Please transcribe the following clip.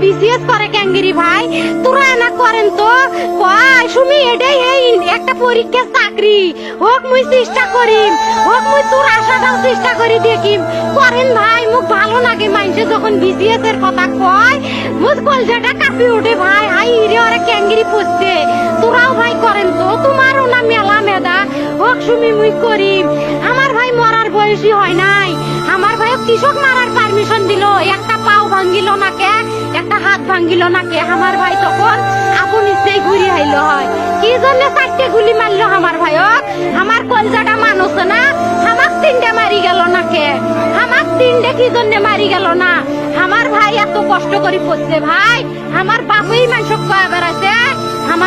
BCS করে হোক, মুই চেষ্টা তোর আশাটাও চেষ্টা করি দেখিম। করেন ভাই, মুখ ভালো লাগে মানুষে যখন বিসিএস এর কথা কয়। মুখ কলজাটা ওঠে ভাই। হাই রে ওরা ক্যাঙ্গেরি পড়ছে। তোরাও হোক সুমি মুই করিম আমার ভাই মরার বয়সী হয় নাই। আমার ভাই কৃষক মারার পারমিশন দিল। একটা পাও ভাঙ্গিল না কে একটা হাত ভাঙ্গিল না কে আমার ভাই তখন আপন ইচ্ছেই ঘুরি আইল হয়। কি জন্য চারটে গুলি মারলো আমার ভাইক আমার কলজাটা মানুষ না? আমাক তিনটে মারি গেল না কে আমাক তিনটে কি জন্য মারি গেল না? আমার ভাই এত কষ্ট করে পড়ছে ভাই। আমার বাপই মানুষ